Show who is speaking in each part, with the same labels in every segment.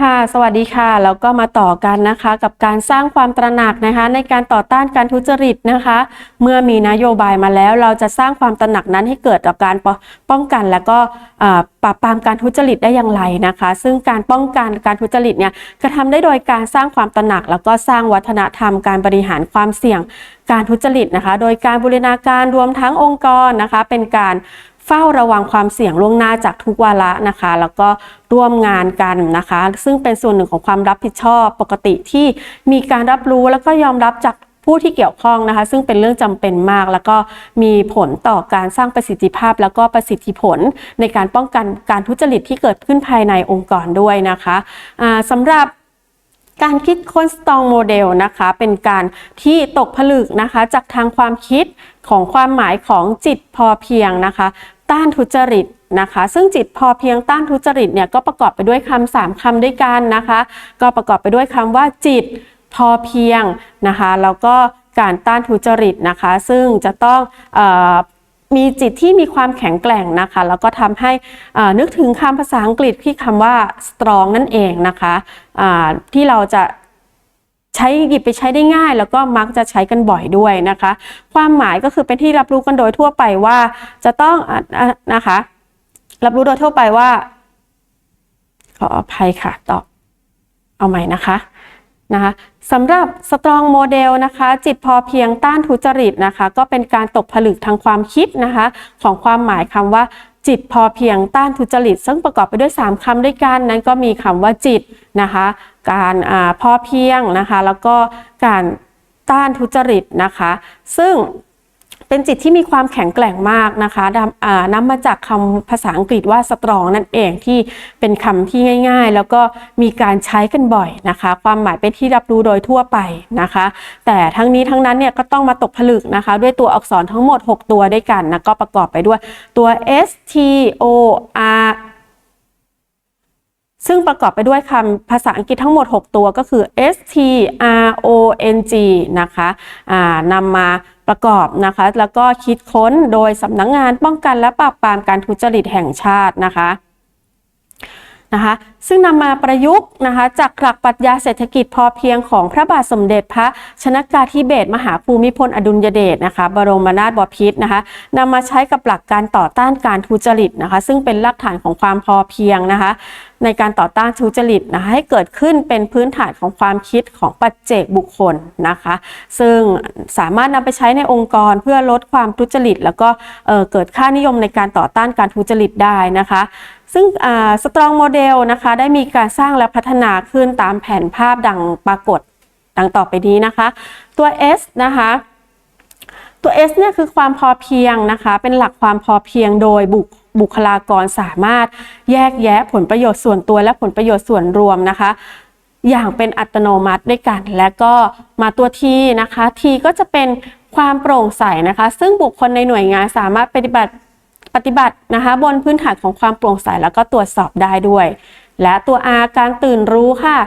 Speaker 1: ค่ะสวัสดีค่ะแล้วก็มาต่อกันนะคะกับการสร้างความตระหนักนะคะในการต่อต้านการทุจริตนะคะ เมื่อมีนโยบายมาแล้วเราจะสร้างความตระหนักนั้นให้เกิดต่อการป้องกันและก็ปราบปรามการทุจริตได้อย่างไรนะคะ ซึ่งการป้องกันการทุจริตเนี่ยกระทำได้โดยการสร้างความตระหนัก แล้วก็สร้างวัฒนธรรมการบริหารความเสี่ยงการทุจริตนะคะ โดยการบูรณาการรวมทั้งองค์กรนะคะ เป็นการ เฝ้าระวังความเสี่ยงล่วงหน้าจากทุกวาระนะคะ แล้วก็ร่วมงานกันนะคะ ซึ่งเป็นส่วนหนึ่งของความรับผิดชอบปกติที่มีการรับรู้แล้วก็ยอมรับจากผู้ที่เกี่ยวข้องนะคะ ซึ่งเป็นเรื่องจำเป็นมาก แล้วก็มีผลต่อการสร้างประสิทธิภาพ แล้วก็ประสิทธิผลในการป้องกันการทุจริตที่เกิดขึ้นภายในองค์กรด้วยนะคะอ่าสำหรับการคิดค้น Strong Model นะคะ เป็นการที่ตกผลึกนะคะจากทางความคิดของความหมายของจิตพอเพียงนะคะ ต้านทุจริตนะคะ ซึ่งจิตพอเพียงต้านทุจริตเนี่ยก็ประกอบไปด้วยคำสามคำด้วยกันนะคะ ก็ประกอบไปด้วยคำว่าจิตพอเพียงนะคะแล้วก็การต้านทุจริตนะคะ ซึ่งจะต้องออมีจิตที่มีความแข็งแกร่งนะคะ แล้วก็ทำให้นึกถึงคำภาษาอังกฤษที่คำว่า strong นั่นเองนะคะที่เราจะ ใช้หยิบไปใช้ได้ง่าย แล้วก็มักจะใช้กันบ่อยด้วยนะคะ ความหมายก็คือเป็นที่รับรู้กันโดยทั่วไปว่าจะต้องอะนะคะ รับรู้โดยทั่วไปว่า ขออภัยค่ะตอบเอาใหม่นะคะนะคะสำหรับ strong model นะคะจิตพอเพียงต้านทุจริตนะคะ ก็เป็นการตกผลึกทางความคิดนะคะ ของความหมายคำว่า จิตพอเพียงต้านทุจริต ซึ่งประกอบไปด้วย 3คำด้วยกัน นั้นก็มีคำว่าจิตนะคะ การอพอเพียงนะคะ แล้วก็การต้านทุจริตนะคะ ซึ่ง เป็นจิตที่มีความแข็งแกร่งมากนะคะนำอ่านำมาจากคำภาษาอังกฤษว่า strong นั่นเองที่เป็นคำที่ง่าย ๆ แล้วก็มีการใช้กันบ่อยนะคะ ความหมายเป็นที่รับรู้โดยทั่วไปนะคะ แต่ทั้งนี้ทั้งนั้นเนี่ยก็ต้องมาตกผลึกนะคะ ด้วยตัวอักษรทั้งหมด 6 ตัวด้วยกันนะก็ประกอบไปด้วยตัว S T O R ซึ่งประกอบไปด้วยคำภาษาอังกฤษทั้งหมด 6 ตัวก็คือ S T R O N G นะคะนำมาประกอบนะคะ แล้วก็คิดค้นโดยสำนักงงานป้องกันและปราบปรามการทุจริตแห่งชาตินะคะ นะคะซึ่งนำมาประยุกต์นะคะจากหลักปรัชญาเศรษฐกิจพอเพียงของพระบาทสมเด็จพระชนกาธิเบศรมหาภูมิพลอดุลยเดชนะคะบรมนาถบพิตรนะคะนำมาใช้กับหลักการต่อต้านการทุจริตนะคะซึ่งเป็นรากฐานของความพอเพียงนะคะในการต่อต้านทุจริตนะคะให้เกิดขึ้นเป็นพื้นฐานของความคิดของปัจเจกบุคคลนะคะ ซึ่งสามารถนำไปใช้ในองค์กรเพื่อลดความทุจริต แล้วก็เเกิดค่านิยมในการต่อต้านการทุจริตได้นะคะ ซึ่งสตรองโมเดลนะคะได้มีการสร้างและพัฒนาขึ้นตามแผนภาพดังปรากฏดังต่อไปนี้นะคะ ตัว S นะคะตัว S เนี่ยคือความพอเพียงนะคะ เป็นหลักความพอเพียงโดยบุคบุคลากรสามารถแยกแยะผลประโยชน์ส่วนตัวและผลประโยชน์ส่วนรวมนะคะ อย่างเป็นอัตโนมัติด้วยกัน และก็มาตัว T นะคะ T ก็จะเป็นความโปร่งใสนะคะ ซึ่งบุคคลในหน่วยงานสามารถปฏิบัติ ปฏิบัตินะคะบนพื้นฐานของความโปร่งใสแล้วก็ตรวจสอบได้ด้วย และตัว R การตื่นรู้ค่ะ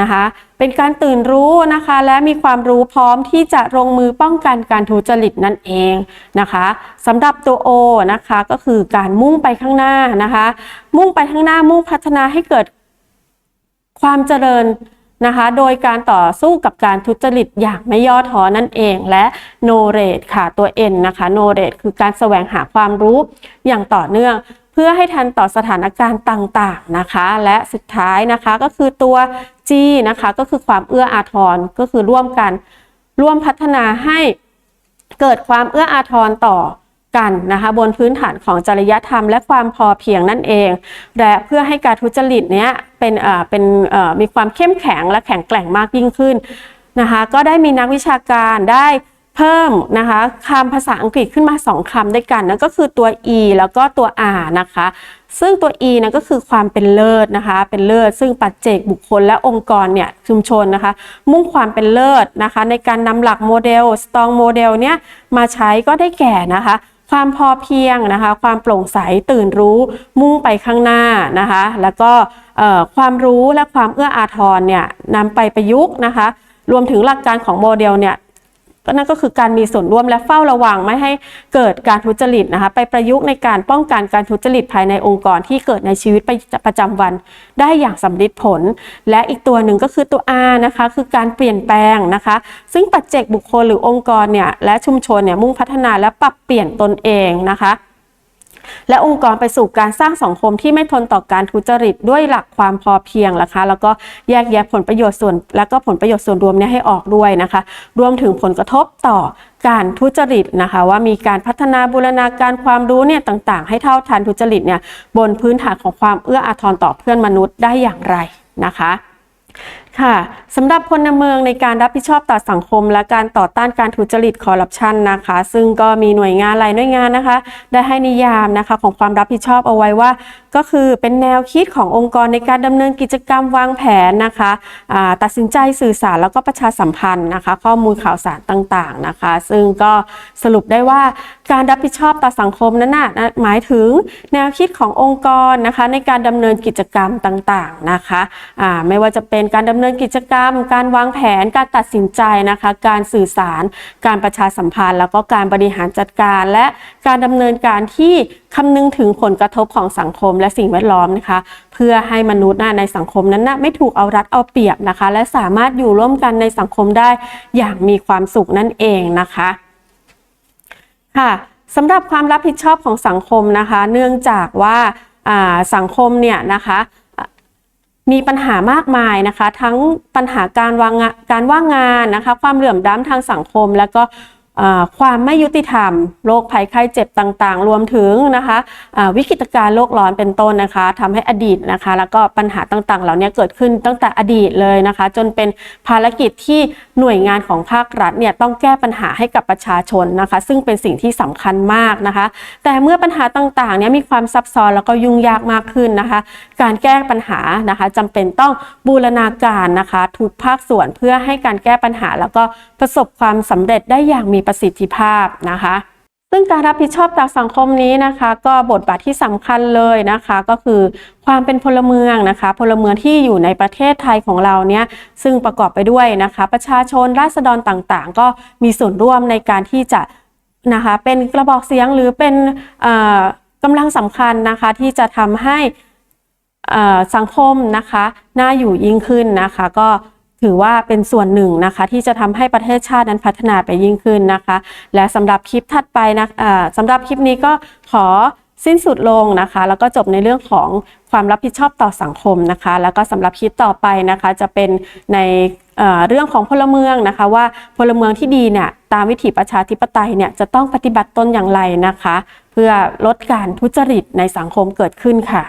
Speaker 1: นะคะเป็นการตื่นรู้นะคะ และมีความรู้พร้อมที่จะลงมือป้องกันการทุจริตนั่นเองนะคะสำหรับตัว O นะคะก็คือการมุ่งไปข้างหน้านะคะ มุ่งไปข้างหน้ามุ่งพัฒนาให้เกิดความเจริญ นะคะ โดยการต่อสู้กับการทุจริตอย่างไม่ย่อท้อนั่นเองและ no rate ค่ะตัว N นะคะ no rate คือการแสวงหาความรู้อย่างต่อเนื่อง เพื่อให้ทันต่อสถานการณ์ต่างๆนะคะ และสุดท้ายนะคะก็คือตัว G นะคะก็คือความเอื้ออาทรก็คือร่วมกันร่วมพัฒนาให้เกิดความเอื้ออาทรต่อ กันนะคะบนพื้นฐานของจริยธรรมและความพอเพียงนั่นเอง และเพื่อให้การทุจริตเนี้ยเป็นเอ่อเป็นเอ่อมีความเข้มแข็งและแข็งแกร่งมากยิ่งขึ้นนะคะก็ได้มีนักวิชาการได้เพิ่มนะคะคำภาษาอังกฤษขึ้นมา 2คำด้วยกันนั่นก็คือตัว e แล้วก็ตัว r นะคะ ซึ่งตัว e นะก็คือความเป็นเลิศนะคะ เป็นเลิศซึ่งปัจเจกบุคคลและองค์กรเนี่ยชุมชนนะคะ มุ่งความเป็นเลิศนะคะ ในการนำหลักโมเดล strong model เนี่ยมาใช้ก็ได้แก่นะคะ ความพอเพียงนะคะ ความโปร่งใสตื่นรู้มุ่งไปข้างหน้านะคะ แล้วก็ความรู้และความเอื้ออาทรเนี่ยนำไปประยุกต์นะคะ รวมถึงหลักการของโมเดลเนี่ย ก็นั่นก็คือการมีส่วนร่วมและเฝ้าระวังไม่ให้เกิดการทุจริตนะคะ ไปประยุกต์ในการป้องกันการทุจริตภายในองค์กรที่เกิดในชีวิตประจำวัน ได้อย่างสำลิดผล และอีกตัวหนึ่งก็คือตัว R นะคะ คือการเปลี่ยนแปลงนะคะ ซึ่งปัจเจกบุคคลหรือองค์กรเนี่ยและชุมชนเนี่ยมุ่งพัฒนาและปรับเปลี่ยนตนเองนะคะ และองค์กรไปสู่การสร้างสังคมที่ไม่ทนต่อการทุจริตด้วยหลักความพอเพียงนะคะ แล้วก็แยกแยะผลประโยชน์ส่วน แล้วก็ผลประโยชน์ส่วนรวมเนี่ยให้ออกด้วยนะคะ รวมถึงผลกระทบต่อการทุจริตนะคะ ว่ามีการพัฒนาบูรณาการความรู้เนี่ยต่างๆ ให้เท่าทันทุจริตเนี่ยบนพื้นฐานของความเอื้ออาทรต่อเพื่อนมนุษย์ได้อย่างไรนะคะ ค่ะสำหรับพลเมืองในการรับผิดชอบต่อสังคม และการต่อต้านการทุจริตคอร์รัปชันนะคะ ซึ่งก็มีหน่วยงานหลายหน่วยงานนะคะ ได้ให้นิยามนะคะของความรับผิดชอบเอาไว้ว่า ก็คือเป็นแนวคิดขององค์กรในการดำเนินกิจกรรมวางแผนนะคะตัดสินใจสื่อสารแล้วก็ประชาสัมพันธ์นะคะ ข้อมูลข่าวสารต่างๆนะคะ ซึ่งก็สรุปได้ว่าการรับผิดชอบต่อสังคมนั้นนะหมายถึงแนวคิดขององค์กรนะคะในการดำเนินกิจกรรมต่างๆนะคะไม่ว่าจะเป็นการดำเนินกิจกรรม การวางแผนการตัดสินใจนะคะ การสื่อสาร การประชาสัมพันธ์ แล้วก็การบริหารจัดการ และการดำเนินการที่คำนึงถึงผลกระทบของสังคมและสิ่งแวดล้อมนะคะ เพื่อให้มนุษย์นะในสังคมนั้นนะไม่ถูกเอารัดเอาเปรียบนะคะ และสามารถอยู่ร่วมกันในสังคมได้อย่างมีความสุขนั่นเองนะคะค่ะสำหรับความรับผิดชอบของสังคมนะคะ เนื่องจากว่าสังคมเนี่ยนะคะ มีปัญหามากมายนะคะ ทั้งปัญหาการวางงานการว่างงานนะคะ ความเหลื่อมล้ำทางสังคม แล้วก็ ความไม่ยุติธรรมโรคภัยไข้เจ็บต่างๆ รวมถึงนะคะวิกฤตการณ์โลกร้อนเป็นต้นนะคะทำให้อดีตนะคะ แล้วก็ปัญหาต่างๆ เหล่านี้เกิดขึ้นตั้งแต่อดีตเลยนะคะ จนเป็นภารกิจที่หน่วยงานของภาครัฐเนี่ยต้องแก้ปัญหาให้กับประชาชนนะคะ ซึ่งเป็นสิ่งที่สำคัญมากนะคะ แต่เมื่อปัญหาต่างๆเนี่ยมีความซับซ้อนแล้วก็ยุ่งยากมากขึ้นนะคะ การแก้ปัญหานะคะจำเป็นต้องบูรณาการนะคะทุกภาคส่วนเพื่อให้การแก้ปัญหา แล้วก็ประสบความสำเร็จได้อย่างมีประประสิทธิภาพนะคะ ซึ่งการรับผิดชอบต่อสังคมนี้นะคะ ก็บทบาทที่สำคัญเลยนะคะ ก็คือความเป็นพลเมืองนะคะ พลเมืองที่อยู่ในประเทศไทยของเราเนี่ยซึ่งประกอบไปด้วยนะคะ ประชาชนราษฎรต่างๆ ก็มีส่วนร่วมในการที่จะนะคะเป็นกระบอกเสียงหรือเป็นอ่อกำลังสำคัญนะคะที่จะทำให้อ่อสังคมนะคะน่าอยู่ยิ่งขึ้นนะคะ ก็ ถือว่าเป็นส่วนหนึ่งนะคะ ที่จะทำให้ประเทศชาตินั้นพัฒนาไปยิ่งขึ้นนะคะ และสำหรับคลิปถัดไปนะสำหรับคลิปนี้ก็ขอสิ้นสุดลงนะคะ แล้วก็จบในเรื่องของความรับผิดชอบต่อสังคมนะคะ แล้วก็สำหรับคลิปต่อไปนะคะ จะเป็นในเเรื่องของพลเมืองนะคะ ว่าพลเมืองที่ดีเนี่ยตามวิถีประชาธิปไตยเนี่ยจะต้องปฏิบัติตนอย่างไรนะคะ เพื่อลดการทุจริตในสังคมเกิดขึ้นค่ะ